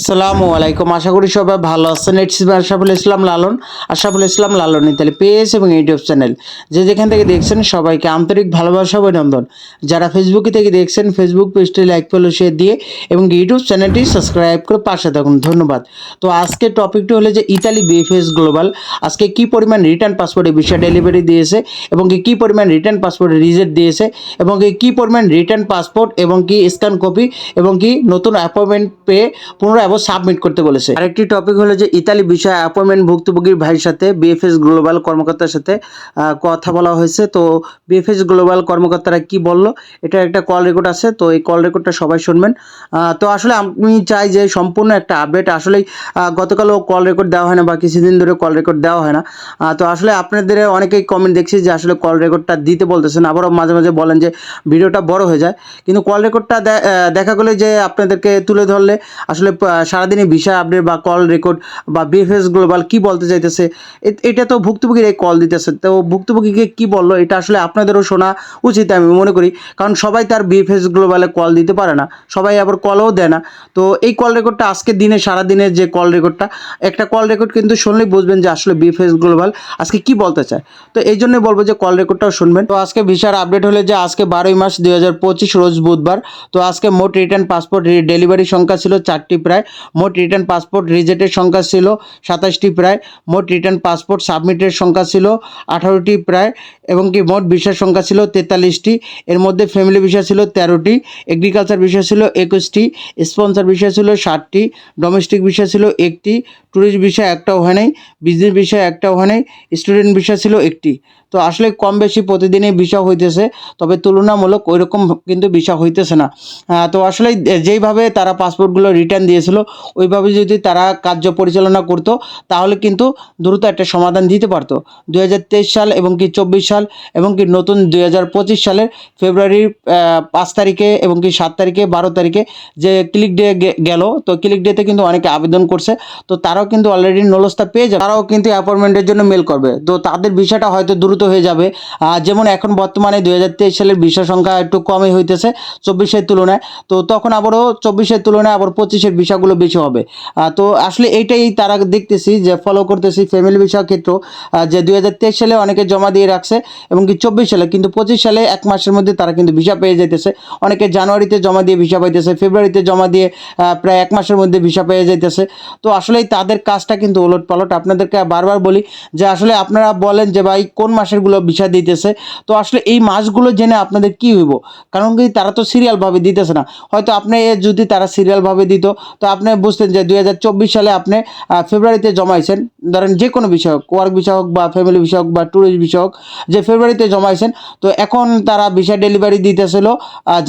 আসসালামু আলাইকুম। আশা করি সবাই ভালো আছেন। It's Ashaful Islam Lalon. Ashaful Islam Lalon Italy page এবং ইউটিউব চ্যানেল। যে যেখান থেকে দেখছেন সবাইকে আন্তরিক ভালোবাসা, অভিনন্দন। যারা ফেসবুকে থেকে দেখছেন ফেসবুক পেজটি লাইক ফলো শেয়ার দিয়ে এবং ইউটিউব চ্যানেলটি সাবস্ক্রাইব করে পাশে থাকুন। ধন্যবাদ। তো আজকে টপিকটি হলো যে ইতালি বিএফএস গ্লোবাল আজকে কি পরিমাণ রিটার্ন পাসপোর্টে ভিসা ডেলিভারি দিয়েছে এবং কি পরিমাণ রিটার্ন পাসপোর্টে রিজেক্ট দিয়েছে এবং কি কি পরিমাণ রিটার্ন পাসপোর্ট এবং কি স্ক্যান কপি এবং কি নতুন অ্যাপয়েন্টমেন্ট পেয়ে পুনরায় আবার সাবমিট করতে বলেছে। আরেকটি টপিক হলো যে, ইতালি বিষয় অ্যাপয়েন্টমেন্ট ভুক্তভোগীর ভাইয়ের সাথে বিএফএস গ্লোবাল কর্মকর্তার সাথে কথা বলা হয়েছে। তো বিএফএস গ্লোবাল কর্মকর্তারা কি বলল? এটা একটা কল রেকর্ড আছে, তো এই কল রেকর্ডটা সবাই শুনবেন। তো আসলে আমি চাই যে সম্পূর্ণ একটা আপডেট আসলেই গতকালও কল রেকর্ড দেওয়া হয় না, বা কিছুদিন ধরে কল রেকর্ড দেওয়া হয় না। তো আসলে আপনাদের অনেকেই কমেন্ট দেখছি যে, আসলে কল রেকর্ডটা দিতে বলতেছেন। আবারও মাঝে মাঝে বলেন যে ভিডিওটা বড় হয়ে যায়। কিন্তু কল রেকর্ডটা দেখা গেলে যে, আপনাদেরকে তুলে ধরলে, আসলে সারাদিনই বিষয় আপডেট বা কল রেকর্ড বা বিএফএস গ্লোবাল কি বলতে চাইতেছে? এটা তো ভুক্তভোগীর এই কল দিতেছে। তো ভুক্তভোগীকে কি বলল? এটা আসলে আপনাদেরও শোনা উচিত আমি মনে করি। কারণ সবাই তার বিএফএস গ্লোবালে কল দিতে পারে না। সবাই আবার কলও দেয় না। তো এই কল রেকর্ডটা আজকের দিনে সারা দিনের যে কল রেকর্ডটা একটা কল রেকর্ড কিন্তু শুনলেই বুঝবেন যে আসলে বিএফএস গ্লোবাল আজকে কি বলতে চায়। তো এই জন্য বলব যে কল রেকর্ডটাও শুনবেন। তো আজকে ভিসার আপডেট হলে যে আজকে বারোই মার্চ দুই রোজ বুধবার। তো আজকে মোট রিটার্ন পাসপোর্ট ডেলিভারি সংখ্যা ছিল চারটি প্রায়। মোট রিটার্ন পাসপোর্ট রিজেক্টের সংখ্যা ছিল সাতাশটি প্রায়। মোট রিটার্ন পাসপোর্ট সাবমিটের সংখ্যা ছিল আঠারোটি প্রায় এবং কি মোট ভিসার সংখ্যা ছিল তেতাল্লিশটি। এর মধ্যে ফ্যামিলি ভিসা ছিল তেরোটি এগ্রিকালচার ভিসা ছিল একুশটি স্পন্সর ভিসা ছিল ষাটটি ডোমেস্টিক ভিসা ছিল একটি ট্যুরিস্ট ভিসা একটাও হয় নাই বিজনেস ভিসা একটাও হয় নাই স্টুডেন্ট ভিসা ছিল একটি। তো আসলে কম বেশি প্রতিদিনই ভিসা হইতেছে, তবে তুলনামূলক ওই রকম কিন্তু ভিসা হইতেছে না। তো আসলে যেইভাবে তারা পাসপোর্টগুলো রিটার্ন দিয়েছিল, ওইভাবে যদি তারা কার্য পরিচালনা করতো, তাহলে কিন্তু দ্রুত একটা সমাধান দিতে পারতো। দুই হাজার তেইশ সাল এবং কি চব্বিশ সাল এবং কি নতুন দু হাজার পঁচিশ সালের ফেব্রুয়ারির পাঁচ তারিখে এবং কি সাত তারিখে, বারো তারিখে যে ক্লিক ডে গেল, তো ক্লিক ডেতে কিন্তু অনেকে আবেদন করছে, তো তারাও কিন্তু অলরেডি নলস্তা পেয়ে যাবে। তারাও কিন্তু অ্যাপয়েন্টমেন্টের জন্য মেল করবে। তো তাদের বিষয়টা হয়তো দ্রুত হয়ে যাবে। যেমন এখন বর্তমানে দু দুই সালের ভিসা সংখ্যা একটু কমই হইতেছে চব্বিশের তুলনায়। তো তখন আবারও চব্বিশের তুলনায় আবার পঁচিশের ভিসাগুলো বেশি হবে। তো আসলে এইটাই তারা দেখতেছি যে ফলো করতেছি ফ্যামিলি ভিসার ক্ষেত্রেও আহ, যে দুই হাজার তেইশ সালে অনেকে জমা দিয়ে রাখছে এবং কি চব্বিশ সালে কিন্তু পঁচিশ সালে এক মাসের মধ্যে তারা কিন্তু ভিসা পেয়ে যাইতেছে। অনেকে জানুয়ারিতে জমা দিয়ে ভিসা পাইতেছে ফেব্রুয়ারিতে জমা দিয়ে প্রায় এক মাসের মধ্যে ভিসা পেয়ে যাইতেছে। তো আসলেই তাদের কাজটা কিন্তু ওলট পালট আপনাদেরকে বারবার বলি যে আসলে আপনারা বলেন যে ভাই কোন মাসেরগুলো ভিসা দিতেছে। তো আসলে এই মাসগুলো জেনে আপনাদের কি হইব? কারণ কি তারা তো সিরিয়ালভাবে দিতেছে না। হয়তো আপনি যদি তারা সিরিয়ালভাবে দিত, তো আপনি বুঝতেন যে দু হাজার চব্বিশ সালে আপনি ফেব্রুয়ারিতে জমাইছেন। ধরেন যে কোনো বিষয় হোক ওয়ার্ক বিষয় হোক বা ফ্যামিলি বিষয় হোক বা ট্যুরিস্ট বিষয় হোক, যে ফেব্রুয়ারিতে জমাইছেন, তো এখন তারা ভিসা ডেলিভারি দিতেছিল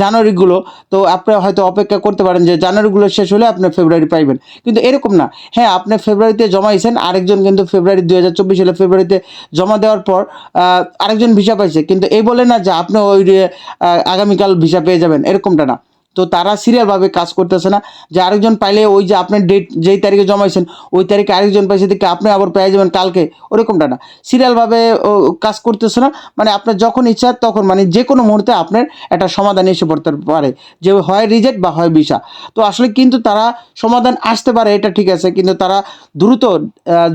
জানুয়ারিগুলো। তো আপনি হয়তো অপেক্ষা করতে পারেন যে জানুয়ারিগুলো শেষ হলে আপনি ফেব্রুয়ারি পাইবেন। কিন্তু এরকম না। হ্যাঁ আপনি ফেব্রুয়ারিতে জমাইছেন, আরেকজন কিন্তু ফেব্রুয়ারি দুই হাজার চব্বিশ সালে ফেব্রুয়ারিতে জমা দেওয়ার পর আরেকজন ভিসা পাইছে, কিন্তু এই বলে না যে আপনি ওই আগামীকাল ভিসা পেয়ে যাবেন, এরকমটা না। তো তারা সিরিয়ালভাবে কাজ করতেছে না। যে আরেকজন পাইলে ওই যে আপনার ডেট যেই তারিখে জমাইছেন, ওই তারিখে আরেকজন পাইছে দেখে আপনি আবার পেয়ে যাবেন কালকে। ওরকমটা না। সিরিয়ালভাবে কাজ করতেছে না। মানে আপনার যখন ইচ্ছা তখন মানে যে কোনো মুহূর্তে আপনার একটা সমাধান এসে পড়তে পারে। যে হয় রিজেক্ট বা হয় ভিসা। তো আসলে কিন্তু তারা সমাধান আসতে পারে, এটা ঠিক আছে। কিন্তু তারা দ্রুত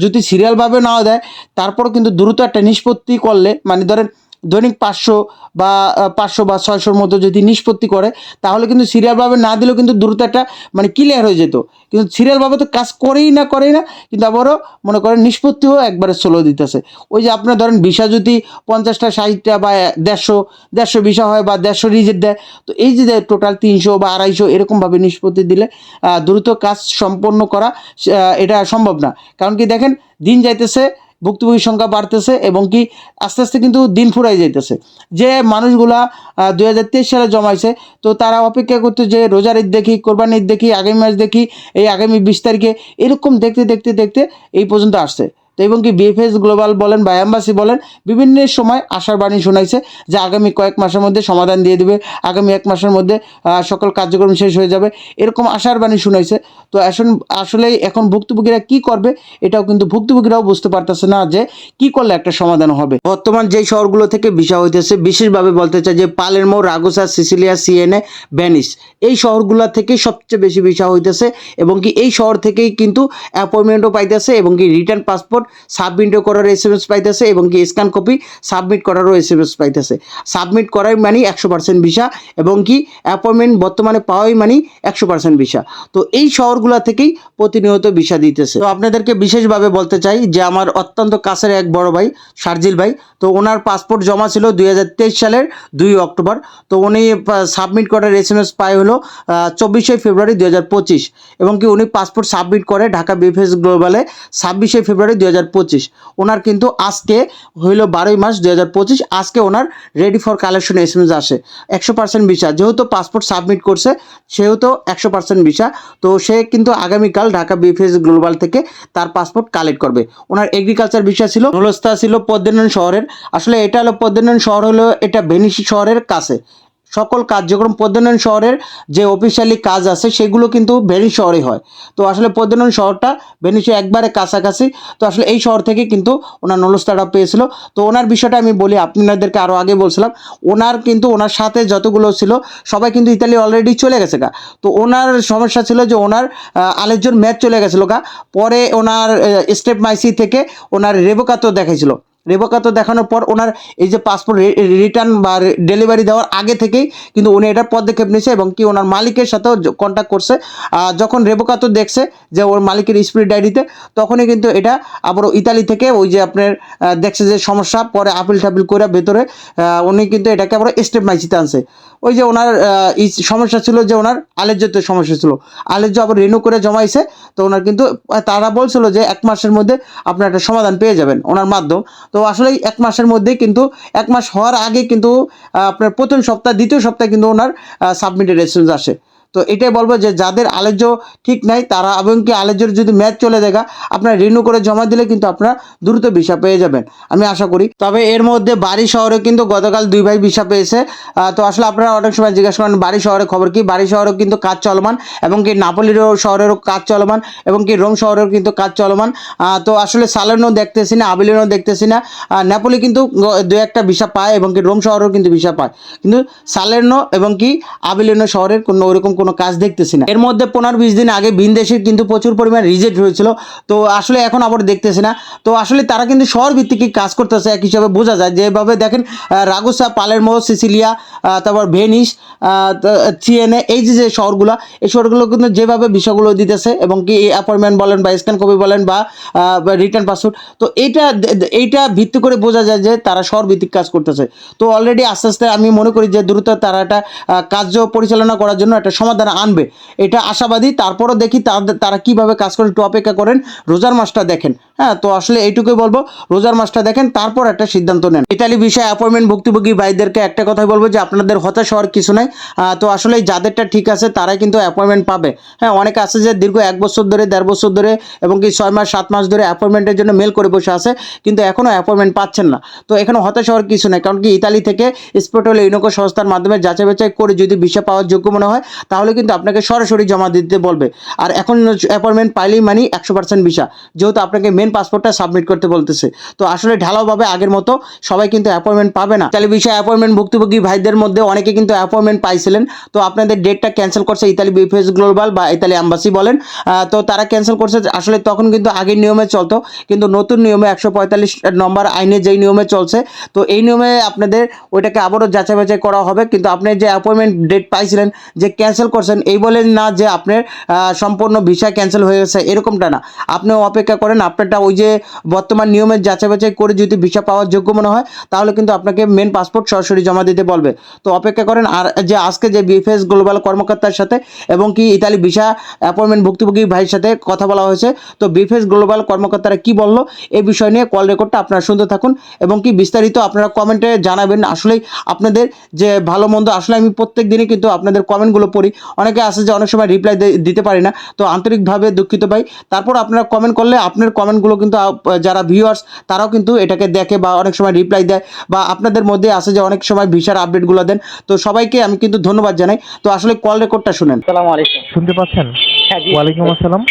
যদি সিরিয়ালভাবে নাও দেয়, তারপরও কিন্তু দ্রুত একটা নিষ্পত্তি করলে মানে ধরেন দৈনিক পাঁচশো বা পাঁচশো বা ছয়শোর মতো যদি নিষ্পত্তি করে, তাহলে কিন্তু সিরিয়ালভাবে না দিলেও কিন্তু দ্রুত একটা মানে ক্লিয়ার হয়ে যেত। কিন্তু সিরিয়ালভাবে তো কাজ করেই না করেই না, কিন্তু আবারও মনে করেন নিষ্পত্তিও একবারে স্লো দিতেছে। ওই যে আপনার ধরেন ভিসা যদি পঞ্চাশটা, ষাটটা বা দেড়শো দেড়শো ভিসা হয় বা দেড়শো রিজেক্ট দেয়, তো এই যে টোটাল তিনশো বা আড়াইশো এরকমভাবে নিষ্পত্তি দিলে দ্রুত কাজ সম্পন্ন করা এটা সম্ভব না। কারণ কি দেখেন, দিন যাইতেছে ভুক্তভোগীর সংখ্যা বাড়তেছে এবং কি আস্তে আস্তে কিন্তু দিন ফুরাই যাইতেছে। যে মানুষগুলা দুই হাজার তেইশ সালে জমাইছে, তো তারা অপেক্ষা করতে যে রোজার ঈদ দেখি, কোরবানির দেখি, আগামী মাস দেখি, এই আগামী বিশ তারিখে এরকম দেখতে দেখতে দেখতে এই পর্যন্ত আসছে। তো এবং কি বিএফএস গ্লোবাল বলেন বা অ্যাম্বাসি বলেন, বিভিন্ন সময় আশার বাণী শোনাইছে যে আগামী কয়েক মাসের মধ্যে সমাধান দিয়ে দিবে। আগামী এক মাসের মধ্যে সকল কার্যক্রম শেষ হয়ে যাবে। এরকম আশার বাণী শুনাইছে। তো এখন আসলে এখন ভুক্তভোগীরা কি করবে, এটাও কিন্তু ভুক্তভোগীরাও বুঝতে পারতেছে না যে কি করলে একটা সমাধান হবে। বর্তমান যেই শহরগুলো থেকে ভিসা হইতেছে, বিশেষভাবে বলতে চাই যে Palermo Ragusa Sicilia Siena Venice এই শহরগুলো থেকে সবচেয়ে বেশি ভিসা হইতেছে এবং কি এই শহর থেকেই কিন্তু অ্যাপয়েন্টমেন্টও পাইতেছে এবং কি রিটার্ন পাসপোর্ট সাবমিটও করার এস এম এস পাইতেছে এবং কি স্ক্যান কপি সাবমিট করারও এস এম এস পাইতেছে। সাবমিট করাই মানে একশো পার্সেন্ট ভিসা এবং কি অ্যাপয়েন্টমেন্ট বর্তমানে পাওয়াই মানে একশো পার্সেন্ট ভিসা তো এই শহরগুলো থেকেই প্রতিনিয়ত ভিসা দিতেছে। তো আপনাদেরকে বিশেষভাবে বলতে চাই যে আমার অত্যন্ত কাছের এক বড় ভাই, শারজিল ভাই, তো ওনার পাসপোর্ট জমা ছিল দুই হাজার তেইশ সালের দুই অক্টোবর। তো উনি সাবমিট করার এস এম এস পায় হলো চব্বিশে ফেব্রুয়ারি দুই হাজার পঁচিশ এবং কি উনি পাসপোর্ট সাবমিট করে ঢাকা বিএফএস গ্লোবালে ছাব্বিশে ফেব্রুয়ারি দুই হাজার ওনার কিন্তু আজকে হইল বারোই মাস দু হাজার পঁচিশ, আজকে ওনার ready for collection S M S আসে। একশো পার্সেন্ট ভিসা যেহেতু পাসপোর্ট সাবমিট করছে, সেহেতু একশো পার্সেন্ট ভিসা তো সে কিন্তু আগামীকাল ঢাকা বিএফএস গ্লোবাল থেকে তার পাসপোর্ট কালেক্ট করবে। ওনার এগ্রিকালচার ভিসা ছিল নলস্তা ছিল পদ্মেনন শহরের। আসলে এটা হলো পদ্মেনন শহর হলো, এটা ভেনিসি শহরের কাছে। সকল কার্যক্রম পদ্মনয়ন শহরের যে অফিসিয়ালি কাজ আছে, সেগুলো কিন্তু ভেনিস শহরে হয়। তো আসলে পদ্মনয়ন শহরটা ভেনিসে একবারে কাছাকাছি। তো আসলে এই শহর থেকে কিন্তু ওনার নলস্তাটা পেয়েছিল। তো ওনার বিষয়টা আমি বলি, আপনাদেরকে আরও আগে বলছিলাম, ওনার কিন্তু ওনার সাথে যতগুলো ছিল, সবাই কিন্তু ইতালি অলরেডি চলে গেছে গা। তো ওনার সমস্যা ছিল যে ওনার আলেকজন ম্যাচ চলে গেছিল গা। পরে ওনার স্টেপ মাইসি থেকে ওনার রেবোকাতো দেখাইছিল। রেবোকাতো দেখানোর পর ওনার এই যে পাসপোর্ট রিটার্ন বা ডেলিভারি দেওয়ার আগে থেকেই কিন্তু উনি এটার পদক্ষেপ নিয়েছে এবং কি ওনার মালিকের সাথেও কন্ট্যাক্ট করছে। যখন রেবোকাতো দেখছে যে ওর মালিকের স্পিড ডায়েরিতে তখনই কিন্তু এটা আবারও ইতালি থেকে ওই যে আপনার দেখছে যে সমস্যা, পরে আপিল টাপিল করে ভেতরে উনি কিন্তু এটাকে আবার স্টেপ মাইচিতে আনছে ওই যে ওনার সমস্যা ছিল যে ওনার আলেজ্যতে সমস্যা ছিল। আলেজ্য আবার রিনিউ করে জমাইছে, তো ওনার কিন্তু তারা বলছিল যে এক মাসের মধ্যে আপনার একটা সমাধান পেয়ে যাবেন, ওনার মাধ্যম। আসলে এক মাসের মধ্যে কিন্তু, এক মাস হওয়ার আগে কিন্তু আপনার প্রথম সপ্তাহ, দ্বিতীয় সপ্তাহে কিন্তু ওনার সাবমিটেড রেসপন্স আসে। তো এটাই বলব যে যাদের আলেজ্য ঠিক নাই, তারা এবং কি আলেজ্যর যদি ম্যাচ চলে দেখা, আপনারা রিনিউ করে জমা দিলে কিন্তু আপনারা দ্রুত ভিসা পেয়ে যাবেন। আমি আশা করি। তবে এর মধ্যে বাড়ি শহরে কিন্তু গতকাল দুই ভাই ভিসা পেয়েছে। তো আসলে আপনারা অনেক সময় জিজ্ঞাসা করেন, বাড়ি শহরে খবর কি? বাড়ি শহরেও কিন্তু কাজ চলমান এবং কি নাপোলিরও শহরেরও কাজ চলমান এবং কি রোম শহরেও কিন্তু কাজ চলমান। তো আসলে সালেনও দেখতেছি না, আবিলেনও দেখতেছি না। নেপোলি কিন্তু দু একটা ভিসা পায় এবং কি রোম শহরেও কিন্তু ভিসা পায়। কিন্তু সালের্নো এবং কি আবিলেনো শহরের কোনো ওরকম কোনো কাজ দেখতেছি না। এর মধ্যে পনেরো বিশ দিন আগে বিনদেশের কিন্তু প্রচুর পরিমাণ রিজেক্ট হয়েছিল। তো আসলে এখন আবার দেখতেছি না। তো আসলে তারা কিন্তু শহর ভিত্তিক কাজ করতেছে এক হিসাবে বোঝা যায়। যেভাবে দেখেন রাগুসা, পালেরমো, সিসিলিয়া তারপর ভেনিস চিএনএ এই যে যে শহরগুলো, এই শহরগুলো কিন্তু যেভাবে বিষয়গুলো দিতেছে এবং কি অ্যাপয়েন্টমেন্ট বলেন বা স্ক্যান কপি বলেন বা রিটার্ন পাসপোর্ট তো এইটা এইটা ভিত্তি করে বোঝা যায় যে তারা শহর ভিত্তিক কাজ করতেছে। তো অলরেডি আস্তে আস্তে আমি মনে করি যে দ্রুত তারা একটা কার্য পরিচালনা করার জন্য একটা সমাধান আনবে। এটা আশাবাদী। তারপরও দেখি তারা কীভাবে কাজ করে, একটু অপেক্ষা করেন। রোজার মাসটা দেখেন। হ্যাঁ তো আসলে এইটুকুই বলব। রোজার মাসটা দেখেন, তারপর একটা সিদ্ধান্ত নেন। ইতালি বিষয়ে অ্যাপয়েন্টমেন্ট ভুক্তভোগী ভাইদেরকে একটা কথাই বলব যে, আপনাদের হতাশ হওয়ার কিছু নাই। তো আসলে যাদেরটা ঠিক আছে, তারাই কিন্তু অ্যাপয়েন্টমেন্ট পাবে। হ্যাঁ অনেকে আছে যে, দীর্ঘ এক বছর ধরে, দেড় বছর ধরে এবং কি ছয় মাস, সাত মাস ধরে অ্যাপয়েন্টমেন্টের জন্য মেল করে বসে আছে, কিন্তু এখনও অ্যাপয়েন্টমেন্ট পাচ্ছেন না। তো এখানে হতাশ হওয়ার কিছু নাই, কারণ কি ইতালি থেকে স্পোর্টল ইউনোকো সংস্থার মাধ্যমে যাচাই বাছাই করে যদি ভিসা পাওয়ার যোগ্য মনে হয় তাহলে কিন্তু আপনাকে সরাসরি জমা দিতে বলবে। আর এখন অ্যাপয়েন্টমেন্ট পাইলেই মানে একশো পার্সেন্ট ভিসা যেহেতু আপনাকে মেন পাসপোর্টটা সাবমিট করতে বলতেছে। তো আসলে ঢালাওভাবে আগের মতো সবাই কিন্তু অ্যাপয়েন্টমেন্ট পাবে না। তাহলে বিষয়ে অ্যাপয়েন্টমেন্ট ভুক্তভোগী ভাইদের মধ্যে অনেকে কিন্তু অ্যাপয়েন্টমেন্ট পাইছিলেন। তো আপনাদের ডেটটা ক্যান্সেল করছে ইতালি বিফেস গ্লোবাল বা ইতালি অ্যাম্বাসি বলেন। তো তারা ক্যান্সেল করছে। আসলে তখন কিন্তু আগের নিয়মে চলতো। কিন্তু নতুন নিয়মে একশো পঁয়তাল্লিশ নম্বর আইনে যেই নিয়মে চলছে, তো এই নিয়মে আপনাদের ওইটাকে আবারও যাচাই বাছাই করা হবে। কিন্তু আপনি যে অ্যাপয়েন্টমেন্ট ডেট পাইছিলেন, যে ক্যান্সেল করছেন, এই বলেন না যে আপনার সম্পূর্ণ ভিসা ক্যান্সেল হয়ে গেছে, এরকমটা না। আপনিও অপেক্ষা করেন, আপনারটা ওই যে বর্তমান নিয়মের যাচাই বাছাই করে যদি ভিসা পাওয়ার যোগ্য মনে হয়, তাহলে কিন্তু আপনাকে মেন পাসপোর্ট সরাসরি জমা দিতে বলবে। তো অপেক্ষা করেন, আর যে আজকে যে বিএফএস গ্লোবাল কর্মকর্তার সাথে এবং কি ইতালি ভিসা অ্যাপয়েন্টমেন্ট ভুক্তভোগী ভাইয়ের সাথে কথা বলা হয়েছে, তো বিএফএস গ্লোবাল কর্মকর্তারা কি বলল এই বিষয় নিয়ে কল রেকর্ডটা আপনারা শুনতে থাকুন এবং কি বিস্তারিত আপনারা কমেন্টে জানাবেন। আসলেই আপনাদের যে ভালো মন্দ, আসলে আমি প্রত্যেক দিনই কিন্তু আপনাদের কমেন্টগুলো পড়ি অনেকে আছে যে অনেক সময় রিপ্লাই দিতে পারি না তো আন্তরিকভাবে দুঃখিত ভাই। তারপর আপনারা কমেন্ট করলে আপনার কমেন্টগুলো কিন্তু যারা ভিউয়ার্স তারাও কিন্তু এটাকে দেখে বা অনেক সময় রিপ্লাই দেয় বা আপনাদের মধ্যে আছে যে অনেক সময় ভিসার আপডেটগুলো দেন। তো সবাইকে আমি কিন্তু ধন্যবাদ জানাই। তো আসলে কল রেকর্ডটা শুনেন। আসসালামু আলাইকুম। শুনতে পাচ্ছেন? হ্যাঁ ওয়ালাইকুম আসসালাম।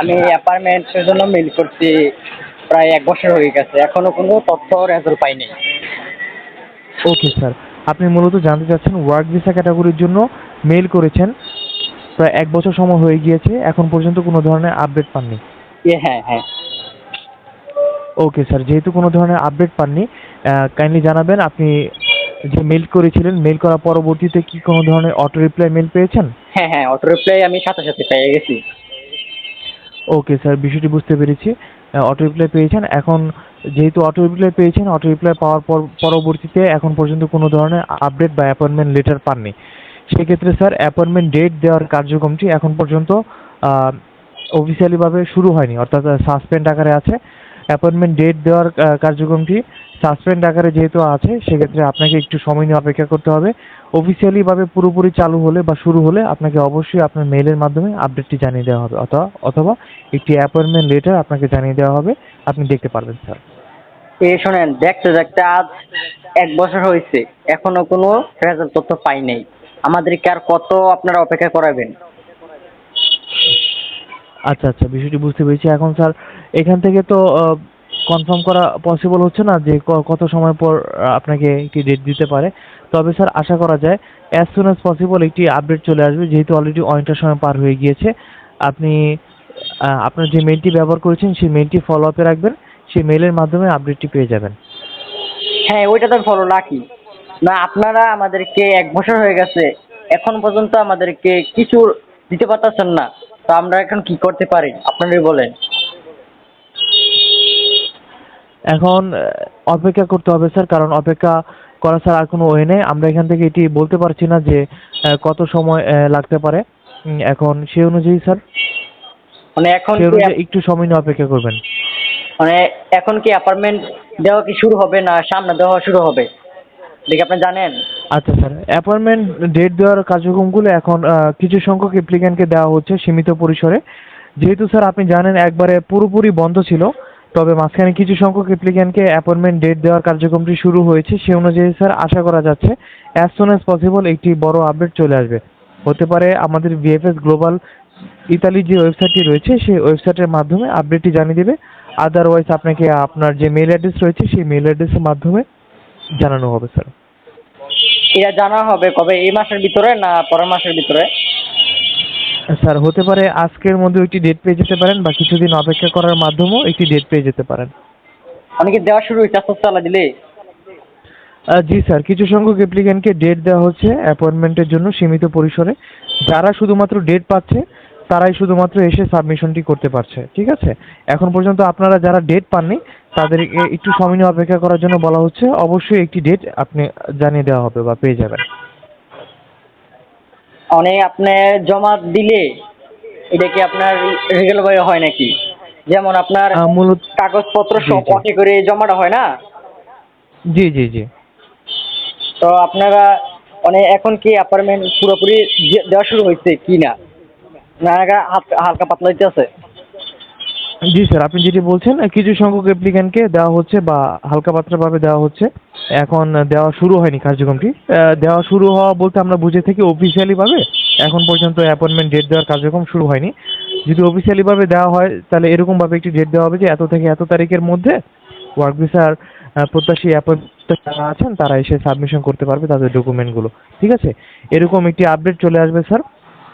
আমি অ্যাপার্টমেন্টের জন্য মেল করছি প্রায় এক বছর হয়ে গেছে। এখনও কোনো তথ্য রেজাল্ট পাইনি। ওকে স্যার আপনি মূলত জানতে চাচ্ছেন ওয়ার্ক ভিসা ক্যাটাগরির জন্য মেল করেছেন। প্রায় এক বছর সময় হয়ে গিয়েছে এখন পর্যন্ত কোনো ধরনের আপডেট পাননি। হ্যাঁ হ্যাঁ। ওকে স্যার যেহেতু কোনো ধরনের আপডেট পাননি কাইন্ডলি জানাবেন আপনি যে মেল করেছিলেন মেল করার পরবর্তীতে কি কোনো ধরনের অটো রিপ্লাই মেল পেয়েছেন? হ্যাঁ হ্যাঁ অটো রিপ্লাই আমি সাথে সাথে পেয়ে গেছি। ওকে স্যার বিষয়টি বুঝতে পেরেছি। অটো রিপ্লাই পেয়েছেন এখন যেহেতু অটো রিপ্লাই পেয়েছেন অটো রিপ্লাই পাওয়ার পর, পরবর্তীতে এখন পর্যন্ত কোনো ধরনের আপডেট বা অ্যাপয়েন্টমেন্ট লেটার পাননি। সেক্ষেত্রে স্যার অ্যাপয়েন্টমেন্ট ডেট দেওয়ার কার্যক্রমটি এখন পর্যন্ত অফিসিয়ালিভাবে শুরু হয়নি, অর্থাৎ সাসপেন্ড আকারে আছে। অ্যাপয়েন্টমেন্ট ডেট দেওয়ার কার্যক্রমটি সাসপেন্ড আকারে যেহেতু আছে, সেক্ষেত্রে আপনাকে একটু সময় নিয়ে অপেক্ষা করতে হবে। অফিসিয়ালিভাবে পুরোপুরি চালু হলে বা শুরু হলে আপনাকে অবশ্যই আপনার মেইলের মাধ্যমে আপডেটটি জানিয়ে দেওয়া হবে, অথবা অথবা একটি অ্যাপয়েন্টমেন্ট লেটার আপনাকে জানিয়ে দেওয়া হবে। আপনি দেখতে পারবেন স্যার এ শোনেন, দেখতে দেখতে আজ এক বছর হয়েছে এখনও কোনো রেজাল্ট তথ্য পাই নাই। আমাদেরকে আর কত আপনারা অপেক্ষা করাবেন? আচ্ছা আচ্ছা বিষয়টি বুঝতে পেরেছি। এখন স্যার, এখান থেকে তো কনফার্ম করা পসিবল হচ্ছে না যে কত সময় পর আপনাকে একটি ডেট দিতে পারে। তবে স্যার, আশা করা যায় অ্যাজ সুন অ্যাজ পসিবল একটি আপডেট চলে আসবে, যেহেতু অলরেডি অনেকটা সময় পার হয়ে গিয়েছে। আপনি আপনার যে মেলটি ব্যবহার করেছেন, সেই মেলটি ফলো আপে রাখবেন। সেই মেলের মাধ্যমে আপডেটটি পেয়ে যাবেন। হ্যাঁ ওইটা তো ফলো রাখি না আপনারা আমাদেরকে এক বছর হয়ে গেছে এখন পর্যন্ত আমাদেরকে কিছু দিতে পারতেছেন না। তো আমরা এখন কি করতে পারি? আপনারাই বলেন। এখন অপেক্ষা করতে হবে স্যার কারণ অপেক্ষা করা স্যার আর কোনো ওয়ে নেই। আমরা এখান থেকে এটি বলতে পারছি না যে কত সময় লাগতে পারে। এখন সেই অনুযায়ী স্যার। মানে এখন একটু সময় নিয়ে অপেক্ষা করবেন। মানে এখন কি অ্যাপার্টমেন্ট দেওয়া কি শুরু হবে না সামনে দেওয়া শুরু হবে? দেখি আপনি জানেন? আচ্ছা স্যার অ্যাপয়েন্টমেন্ট ডেট দেওয়ার কার্যক্রমগুলো এখন কিছু সংখ্যক অ্যাপ্লিক্যান্টকে দেওয়া হচ্ছে সীমিত পরিসরে। যেহেতু স্যার আপনি জানেন একবারে পুরোপুরি বন্ধ ছিল, তবে মাঝখানে কিছু সংখ্যক অ্যাপ্লিক্যান্টকে অ্যাপয়েন্টমেন্ট ডেট দেওয়ার কার্যক্রমটি শুরু হয়েছে, সে অনুযায়ী স্যার আশা করা যাচ্ছে অ্যাজ সুন অ্যাজ পসিবল একটি বড় আপডেট চলে আসবে। হতে পারে আমাদের ভিএফএস গ্লোবাল ইতালির যে ওয়েবসাইটটি রয়েছে, সেই ওয়েবসাইটের মাধ্যমে আপডেটটি জানিয়ে দেবে। আদারওয়াইজ আপনাকে আপনার যে মেল অ্যাড্রেস রয়েছে সেই মেল অ্যাড্রেসের মাধ্যমে জানানো হবে স্যার এটা জানা হবে কবে? এই মাসের ভিতরে না পরের মাসের ভিতরে? স্যার হতে পারে আজকের মধ্যে একটি ডেট পেয়ে যেতে পারেন বা কিছুদিন অপেক্ষা করার মাধ্যমেও একটি ডেট পেয়ে যেতে পারেন। অনেকে দেওয়া শুরু হয়েছে? আস্তে আস্তে দিলে? জি স্যার কিছু সংখ্যক অ্যাপ্লিক্যান্টকে ডেট দেওয়া হচ্ছে অ্যাপয়েন্টমেন্টের জন্য সীমিত পরিসরে। যারা শুধুমাত্র ডেট পাচ্ছে তারাই শুধুমাত্র এসে সাবমিশনটি করতে পারছে ঠিক আছে? এখন পর্যন্ত আপনারা যারা ডেট পাননি তাদেরকে একটু সময় অপেক্ষা করার জন্য বলা হচ্ছে অবশ্যই একটি ডেট আপনি জানিয়ে দেওয়া হবে বা পেয়ে যাবেন। অনেক আপনি জমা দিলে এটা কি আপনার রেগুলার ভাবে হয় নাকি? যেমন আপনার মূলত কাগজপত্র সব জি। করে জমাটা হয় না? জি জি জি। তো আপনারা মানে এখন কি অ্যাপার্টমেন্ট পুরোপুরি দেওয়া শুরু হয়েছে কি না না আগা হাত- হালকা পাতলা আছে। জি স্যার, আপনি যেটি বলছেন, কিছু সংখ্যক অ্যাপ্লিক্যান্টকে দেওয়া হচ্ছে বা হালকা পাতলাভাবে দেওয়া হচ্ছে। এখন দেওয়া শুরু হয়নি কার্যক্রমটি। দেওয়া শুরু হওয়া বলতে আমরা বুঝে থাকি অফিসিয়ালিভাবে এখন পর্যন্ত অ্যাপয়েন্টমেন্ট ডেট দেওয়ার কার্যক্রম শুরু হয়নি। যদি অফিসিয়ালিভাবে দেওয়া হয়, তাহলে এরকমভাবে একটি ডেট দেওয়া হবে যে এত থেকে এত তারিখের মধ্যে ওয়ার্ক ভিসার প্রত্যাশী অ্যাপয়েন্ট যারা আছেন, তারা এসে সাবমিশন করতে পারবে তাদের ডকুমেন্টগুলো ঠিক আছে? এরকম একটি আপডেট চলে আসবে, স্যার।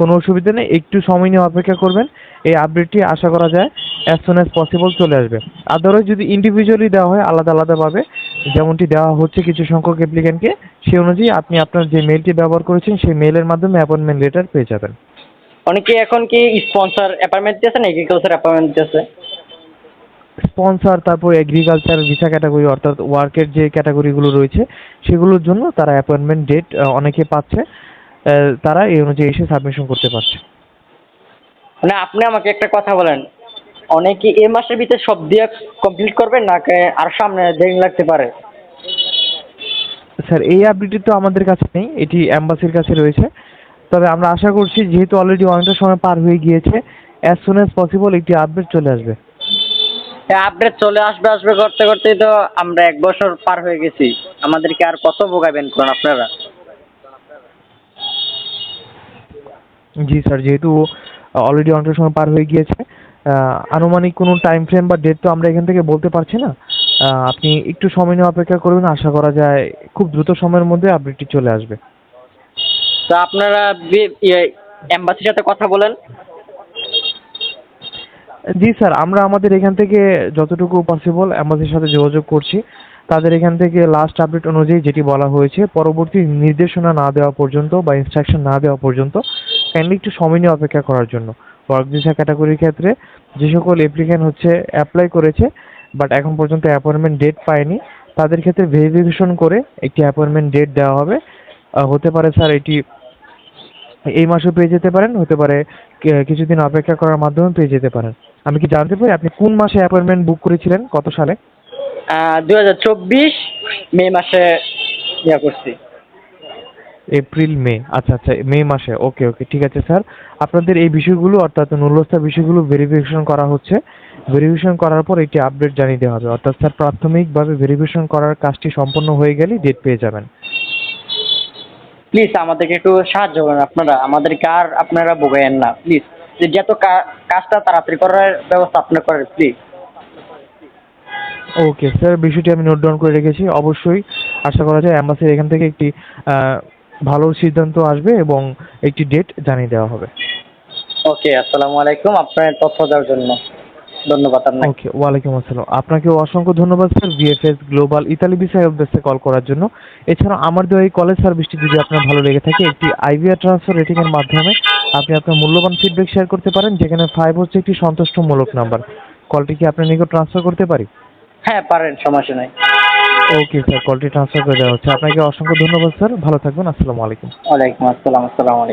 কোনো অসুবিধা নেই একটু সময় নিয়ে অপেক্ষা করবেন এই আপডেটটি আশা করা যায় অ্যাজ সুন অ্যাজ পসিবল চলে আসবে। আদারওয়াইজ যদি ইন্ডিভিজুয়ালি দেওয়া হয় আলাদা আলাদাভাবে যেমনটি দেওয়া হচ্ছে কিছু সংখ্যক অ্যাপ্লিক্যান্টকে সেই অনুযায়ী আপনি আপনার যে মেলটি ব্যবহার করেছেন সেই মেলের মাধ্যমে অ্যাপয়েন্টমেন্ট লেটার পেয়ে যাবেন। অনেকে এখন কি স্পন্সর অ্যাপয়েন্টমেন্ট দিতেছে না এগ্রিকালচার অ্যাপার্টমেন্ট দিতেছে স্পন্সর তারপর এগ্রিকালচার ভিসা ক্যাটাগরি অর্থাৎ ওয়ার্কের যে ক্যাটাগরিগুলো রয়েছে সেগুলোর জন্য তারা অ্যাপয়েন্টমেন্ট ডেট অনেকে পাচ্ছে। তারা এই অনুযায়ী এসে সাবমিশন করতে পারছে। মানে আপনি আমাকে একটা কথা বলেন অনেকে এ মাসের ভিতরে সব দিয়ে কমপ্লিট করবেন না আর সামনে দেরি লাগতে পারে? স্যার এই আপডেটটি তো আমাদের কাছে নেই এটি অ্যাম্বাসির কাছে রয়েছে। তবে আমরা আশা করছি যেহেতু অলরেডি অনেকটা সময় পার হয়ে গিয়েছে অ্যাজ সুন অ্যাজ পসিবল একটি আপডেট চলে আসবে। আপডেট চলে আসবে আসবে করতে করতেই তো আমরা এক বছর পার হয়ে গেছি। আমাদেরকে আর কত ভোগাবেন করুন আপনারা? জি স্যার যেহেতু অলরেডি অনেকটা সময় পার হয়ে গিয়েছে আনুমানিক কোনো টাইম ফ্রেম বা ডেট তো আমরা এখান থেকে বলতে পারছি না। আপনি একটু সময় নিয়ে অপেক্ষা করবেন আশা করা যায় খুব দ্রুত সময়ের মধ্যে আপডেটটি চলে আসবে। তো আপনারা এম্বাসির সাথে কথা বলেন। জি স্যার আমরা আমাদের এখান থেকে যতটুকু পসিবল অ্যাম্বাসির সাথে যোগাযোগ করছি। তাদের এখান থেকে লাস্ট আপডেট অনুযায়ী যেটি বলা হয়েছে, পরবর্তী নির্দেশনা না দেওয়া পর্যন্ত বা ইনস্ট্রাকশন না দেওয়া পর্যন্ত কাইন্ডলি একটু সময় নিয়ে অপেক্ষা করার জন্য। ওয়ার্ক ভিসা ক্যাটাগরির ক্ষেত্রে যে সকল অ্যাপ্লিক্যান্ট হচ্ছে অ্যাপ্লাই করেছে বাট এখন পর্যন্ত অ্যাপয়েন্টমেন্ট ডেট পায়নি, তাদের ক্ষেত্রে ভেরিফিকেশন করে একটি অ্যাপয়েন্টমেন্ট ডেট দেওয়া হবে। হতে পারে স্যার এটি এই মাসে পেয়ে যেতে পারেন, হতে পারে কিছুদিন অপেক্ষা করার মাধ্যমে পেয়ে যেতে পারেন। আমি কি জানতে পারি আপনি কোন মাসে অ্যাপয়েন্টমেন্ট বুক করেছিলেন, কত সালে? দুই হাজার চব্বিশ মে মাসে ইয়া করছি। April May. আচ্ছা আচ্ছা মে মাসে। ওকে ওকে ঠিক আছে স্যার। আপনাদের এই বিষয়গুলো অর্থাৎ বিষয়গুলো ভেরিফিকেশন করা হচ্ছে। ভেরিফিকেশন করার পর এটি আপডেট জানিয়ে দেওয়া হবে। অর্থাৎ স্যার প্রাথমিকভাবে ভেরিফিকেশন করার কাজটি সম্পন্ন হয়ে গেলেই ডেট পেয়ে যাবেন। প্লিজ আমাদেরকে একটু সাহায্য করেন আপনারা। আমাদেরকে আর আপনারা ভোগায়েন না। প্লিজ যত কাজটা তাড়াতাড়ি করার ব্যবস্থা আপনারা করেন প্লিজ ওকে স্যার বিষয়টি আমি নোট ডাউন করে রেখেছি। অবশ্যই আশা করা যায় অ্যাম্বাসির এখান থেকে একটি ভালো সিদ্ধান্ত আসবে এবং একটি ডেট জানিয়ে দেওয়া হবে। ওকে আসসালামু আলাইকুম। আপনার তথ্য দেওয়ার জন্য ধন্যবাদ আপনাকে। ওকে ওয়ালাইকুম আসসালাম। আপনাকে অসংখ্য ধন্যবাদ স্যার ভিএফএস গ্লোবাল ইতালি বিষয় অভ্যাসে কল করার জন্য। এছাড়া আমার দেওয়া এই কলেজ সার্ভিসটি যদি আপনার ভালো লেগে থাকে একটি আইভিআর ট্রান্সফার রেটিং এর মাধ্যমে আপনি আপনার মূল্যবান ফিডব্যাক শেয়ার করতে পারেন যেখানে ফাইভ হচ্ছে একটি সন্তুষ্টমূলক নাম্বার কলটি কি আপনার নিকট ট্রান্সফার করতে পারি? হ্যাঁ পারেন সমস্যা নাই। ওকে স্যার কলটি ট্রান্সফার করে দেওয়া হচ্ছে। আপনাকে অসংখ্য ধন্যবাদ স্যার ভালো থাকবেন আসসালামু আলাইকুম। ওয়ালাইকুম আসসালাম আসসালামু আলাইকুম।